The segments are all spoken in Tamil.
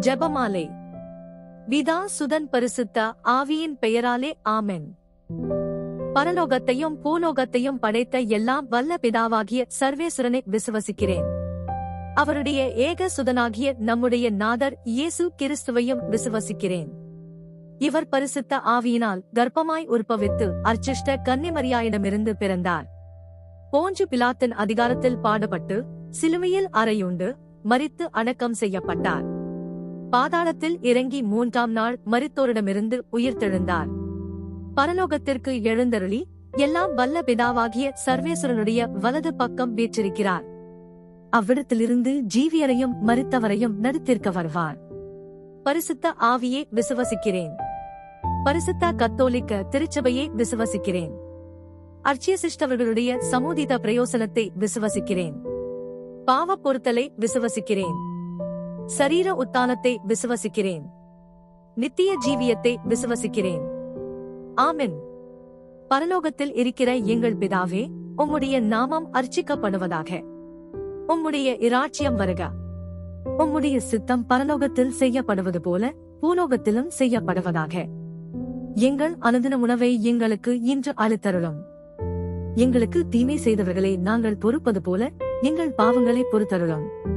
ஜபமாலை. விதா சுதன் பரிசுத்த ஆவியின் பெயராலே ஆமென். பரலோகத்தையும் பூலோகத்தையும் படைத்த எல்லாம் வல்ல பிதாவாகிய சர்வேஸ்வரனை விசுவசிக்கிறேன். அவருடைய ஏக சுதனாகிய நம்முடைய நாதர் இயேசு கிறிஸ்துவையும் விசுவசிக்கிறேன். இவர் பரிசுத்த ஆவியினால் கர்ப்பமாய் உற்பவித்து அர்ச்சிஷ்ட கன்னிமரியாயிடமிருந்து பிறந்தார். போஞ்சு பிலாத்தின் அதிகாரத்தில் பாடுபட்டு சிலுவையில் அறையுண்டு மரித்து அடக்கம் செய்யப்பட்டார். பாதாளத்தில் இறங்கி மூன்றாம் நாள் மரித்தோரிடமிருந்து உயிர்த்தெழுந்தார் பரலோகத்திற்கு எழுந்தருளி எல்லாம் வல்ல பிதாவாகிய சர்வேஸ்வரனுடைய வலது பக்கம் வீற்றிருக்கிறார். அவ்விடத்திலிருந்து ஜீவியரையும் மரித்தவரையும் நடித்திருக்க வருவார். பரிசுத்த ஆவியே விசுவசிக்கிறேன். பரிசுத்த கத்தோலிக்க திருச்சபையே விசுவசிக்கிறேன். அர்ச்சிய சிஷ்டவர்களுடைய சமூதித பிரயோசனத்தை விசுவசிக்கிறேன். பாவ பொருத்தலை விசுவசிக்கிறேன். சரீர உத்தானத்தை விசுவசிக்கிறேன். நித்திய ஜீவியத்தை விசுவசிக்கிறேன். ஆமென். பரலோகத்தில் இருக்கிற எங்கள் பிதாவே உம்முடைய நாமம் அர்ச்சிக்கப்படுவதாக. உம்முடைய இராட்சியம் வருக. உம்முடைய சித்தம் பரலோகத்தில் செய்யப்படுவது போல பூலோகத்திலும் செய்யப்படுவதாக. எங்கள் அனுதின உணவை எங்களுக்கு இன்று அழுத்தருளும் எங்களுக்கு தீமை செய்தவர்களை நாங்கள் பொறுப்பது போல எங்கள் பாவங்களை பொறுத்தருளும்.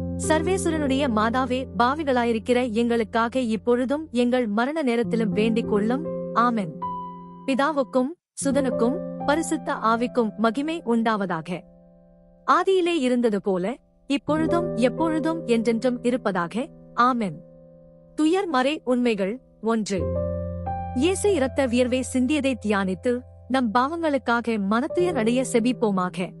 சர்வேசுரனுடைய மாதாவே பாவிகளாயிருக்கிற எங்களுக்காக இப்பொழுதும் எங்கள் மரண நேரத்திலும் வேண்டிக் கொள்ளும். ஆமென். பிதாவுக்கும் சுதனுக்கும் பரிசுத்த ஆவிக்கும் மகிமை உண்டாவதாக. ஆதியிலே இருந்தது போல இப்பொழுதும் எப்பொழுதும் என்றென்றும் இருப்பதாக. ஆமென். துயர் மறை உண்மைகள் ஒன்று. இயேசு இரத்த வியர்வை சிந்தியதை தியானித்து நம் பாவங்களுக்காக மனத்துயர் அடைய செபிப்போமாக.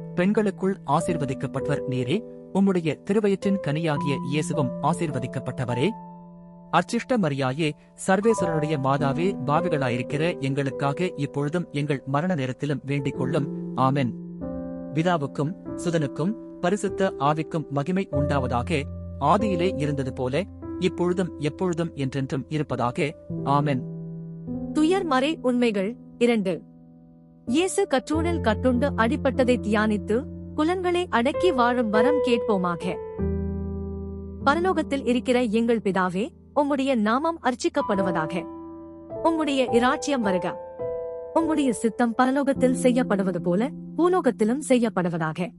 பெண்களுக்குள் ஆசீர்வதிக்கப்பட்டவர் நீரே. உம்முடைய திருவயிற்றின் கனியாகிய இயேசுவும் ஆசீர்வதிக்கப்பட்டவரே. அர்ச்சிஷ்ட மரியாயே சர்வேஸ்வரனுடைய மாதாவே பாவிகளாயிருக்கிற எங்களுக்காக இப்பொழுதும் எங்கள் மரண நேரத்திலும் வேண்டிக் கொள்ளும் ஆமென். பிதாவுக்கும் சுதனுக்கும் பரிசுத்த ஆவிக்கும் மகிமை உண்டாவதாக ஆதியிலே இருந்தது போல இப்பொழுதும் எப்பொழுதும் என்றென்றும் இருப்பதாக. ஆமென். துயர் மறை உண்மைகள் இரண்டு. இயேசு கற்றூணில் கட்டுண்டு அடிப்பட்டதை தியானித்து குலங்களை அடக்கி வாழும் வரம் கேட்போமாக. பரலோகத்தில் இருக்கிற எங்கள் பிதாவே உம்முடைய நாமம் அர்ச்சிக்கப்படுவதாக. உம்முடைய இராச்சியம் வருக. உம்முடைய சித்தம் பரலோகத்தில் செய்யப்படுவது போல பூலோகத்திலும் செய்யப்படுவதாக.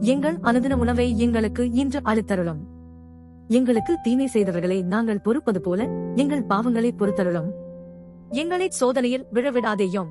எங்கள் அனுதின உணவை எங்களுக்கு இன்று அளித்தருளும். எங்களுக்கு தீமை செய்தவர்களை நாங்கள் பொறுப்பது போல எங்கள் பாவங்களை பொறுத்தருளும். எங்களை சோதனையில் விழவிடாதேயும்.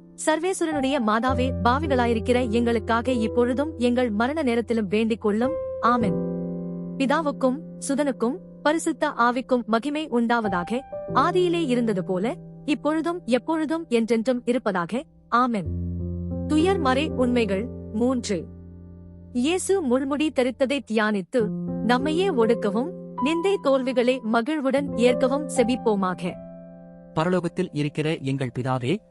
சர்வேசுரனுடைய மாதாவே பாவிகளாயிருக்கிற எங்களுக்காக இப்பொழுதும் எங்கள் மரண நேரத்திலும் வேண்டிக் கொள்ளும். ஆமென். பிதாவுக்கும் சுதனுக்கும் பரிசுத்த ஆவிக்கும் மகிமை உண்டாவதாக ஆதியிலே இருந்தது போல இப்பொழுதும் எப்பொழுதும் என்றென்றும் இருப்பதாக. ஆமென். துயர் மறை உண்மைகள் மூன்று. இயேசு முள்முடி தரித்ததை தியானித்து நம்மையே ஒடுக்கவும் நிந்தை தோல்விகளை மகிழ்வுடன் ஏற்கவும் செபிப்போமாக. பரலோகத்தில் இருக்கிற எங்கள் பிதாவே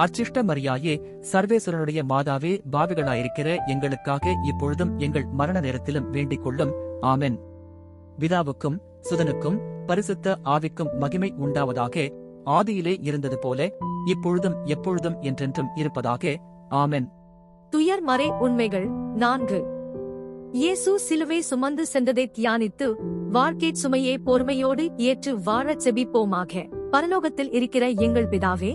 அச்சிஷ்ட மரியாயே சர்வேஸ்வரனுடைய மாதாவே பாவிகளாயிருக்கிற எங்களுக்காக இப்பொழுதும் எங்கள் மரண நேரத்திலும் வேண்டிக் கொள்ளும் ஆமென். விதாவுக்கும் சுதனுக்கும் பரிசுத்த ஆவிக்கும் மகிமை உண்டாவதாக ஆதியிலே இருந்தது போல இப்பொழுதும் எப்பொழுதும் என்றென்றும் இருப்பதாக. ஆமென். துயர் மறை உண்மைகள் நான்கு. இயேசு சிலுவை சுமந்து சென்றதை தியானித்து வாழ்க்கை சுமையை பொறுமையோடு ஏற்று வாழச் செபிப்போமாக. பரலோகத்தில் இருக்கிற எங்கள் பிதாவே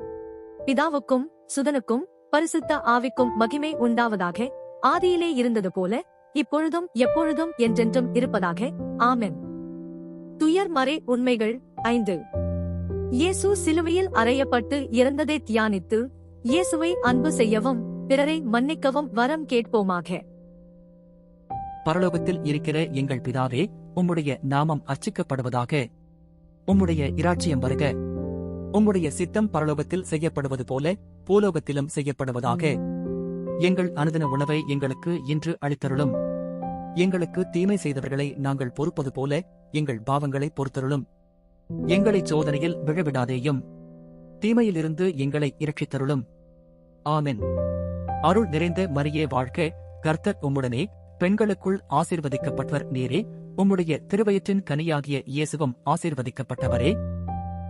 பிதாவுக்கும் சுதனுக்கும் பரிசுத்த ஆவிக்கும் மகிமை உண்டாவதாக ஆதியிலே இருந்தது போல இப்பொழுதும் எப்பொழுதும் என்றென்றும் இருப்பதாக ஆமென். துயர்மறை உண்மைகள் ஐந்து. இயேசு சிலுவையில் அறையப்பட்டு இறந்ததை தியானித்து இயேசுவை அன்பு செய்யவும் பிறரை மன்னிக்கவும் வரம் கேட்போமாக. பரலோகத்தில் இருக்கிற எங்கள் பிதாவே உம்முடைய நாமம் அர்ச்சிக்கப்படுவதாக உம்முடைய இராச்சியம் வருக. உம்முடைய சித்தம் பரலோகத்தில் செய்யப்படுவது போல பூலோகத்திலும் செய்யப்படுவதாக. எங்கள் அனுதின உணவை எங்களுக்கு இன்று அளித்தருளும். எங்களுக்கு தீமை செய்தவர்களை நாங்கள் பொறுப்பது போல எங்கள் பாவங்களை பொறுத்தருளும். எங்களை சோதனையில் விழவிடாதேயும். தீமையிலிருந்து எங்களை இரட்சித்தருளும். ஆமென். அருள் நிறைந்த மரியே வாழ்க்க கர்த்தர் உம்முடனே பெண்களுக்குள் ஆசீர்வதிக்கப்பட்டவர் நேரே உம்முடைய திருவயிற்றின் கனியாகிய இயேசுவும் ஆசீர்வதிக்கப்பட்டவரே.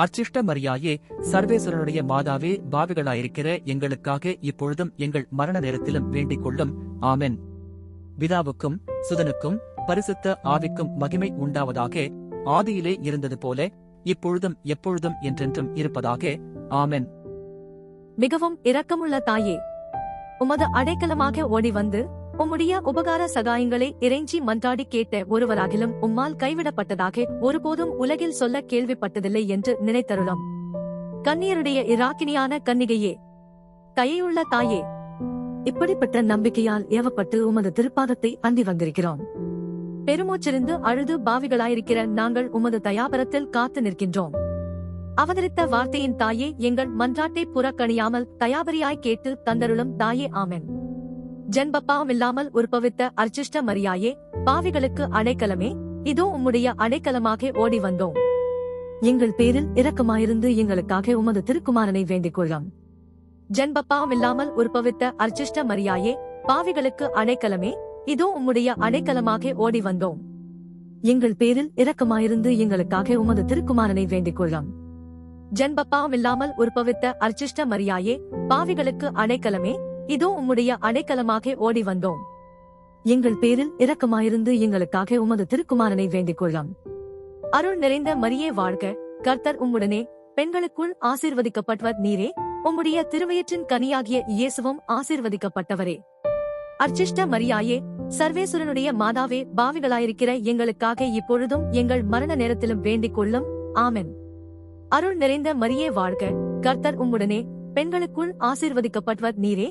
அர்ச்சிஷ்ட மரியாயே சர்வேஸ்வரனுடைய மாதாவே பாவிகளாயிருக்கிற எங்களுக்காக இப்பொழுதும் எங்கள் மரண நேரத்திலும் வேண்டிக் கொள்ளும் ஆமென். பிதாவுக்கும் சுதனுக்கும் பரிசுத்த ஆவிக்கும் மகிமை உண்டாவதாக ஆதியிலே இருந்தது போல இப்பொழுதும் எப்பொழுதும் என்றென்றும் இருப்பதாக. ஆமென். மிகவும் இரக்கமுள்ள தாயே உமது அடைக்கலமாக ஓடி வந்து உம்முடைய உபகார சகாயங்களை இறைஞ்சி மன்றாடி கேட்ட ஒருவராகிலும் உம்மால் கைவிடப்பட்டதாக ஒருபோதும் உலகில் சொல்ல கேள்விப்பட்டதில்லை என்று நினைத்தருளும். கன்னியருடைய இராக்கினியான கன்னிகையே தயையுள்ள தாயே இப்படிப்பட்ட நம்பிக்கையால் ஏவப்பட்டு உமது திருப்பாதத்தை அண்டி வந்திருக்கிறோம். பெருமூச்சிருந்து அழுது பாவிகளாயிருக்கிற நாங்கள் உமது தயாபரத்தில் காத்து நிற்கின்றோம். அவதரித்த வார்த்தையின் தாயே எங்கள் மன்றாட்டை புறக்கணியாமல் தயாபரியாய் கேட்டு தந்தருளும் தாயே ஆமென். ஜென்பப்பாவம் இல்லாமல் உற்பவித்த அர்ச்சிஷ்ட மரியாயே பாவிகளுக்கு அடைக்கலமே இதோ உம்முடைய அடைக்கலமாக ஓடி வந்தோம். எங்கள் பேரில் இரக்கமாயிருந்து எங்களுக்காக உமது திருக்குமாரனை வேண்டிக் கொள்ளும். ஜென்பப்பாவமில்லாமல் உற்பவித்த அர்ச்சிஷ்ட மரியாயே பாவிகளுக்கு அடைக்கலமே இதோ உம்முடைய அடைக்கலமாக ஓடி வந்தோம். எங்கள் பேரில் இரக்கமாயிருந்து எங்களுக்காக உமது திருக்குமாரனை வேண்டிக் கொள்ளும். ஜென்பப்பாவமில்லாமல் உற்பவித்த அர்ச்சிஷ்ட மரியாயே பாவிகளுக்கு அடைக்கலமே இதோ உம்முடைய அடைக்கலமாக ஓடி வந்தோம். எங்கள் பேரில் இரக்கமாயிருந்து எங்களுக்காக உமது திருக்குமாரனை வேண்டிக் கொள்ளும். அருள் நிறைந்த மரியே வாழ்க. கர்த்தர் உம்முடனே பெண்களுக்குள் ஆசீர்வதிக்கப்பட்டவர் நீரே. உம்முடைய திருவயிற்றின் கனியாகிய இயேசுவும் ஆசீர்வதிக்கப்பட்டவரே. அர்ச்சிஷ்ட மரியாயே சர்வேஸ்வரனுடைய மாதாவே பாவிகளாயிருக்கிற எங்களுக்காக இப்பொழுதும் எங்கள் மரண நேரத்திலும் வேண்டிக் கொள்ளும். ஆமென். அருள் நிறைந்த மரியே வாழ்க. கர்த்தர் உம்முடனே பெண்களுக்குள் ஆசீர்வதிக்கப்பட்டவர் நீரே.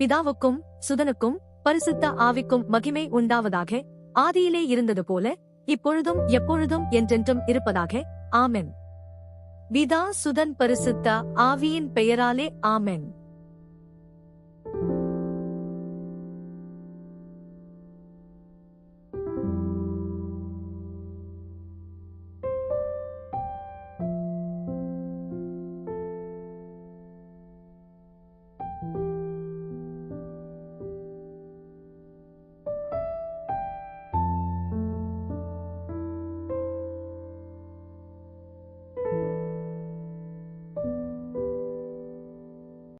பிதாவுக்கும் சுதனுக்கும் பரிசுத்த ஆவிக்கும் மகிமை உண்டாவதாக ஆதியிலே இருந்தது போல இப்பொழுதும் எப்பொழுதும் என்றென்றும் இருப்பதாக ஆமென். பிதா சுதன் பரிசுத்த ஆவியின் பெயராலே ஆமென்.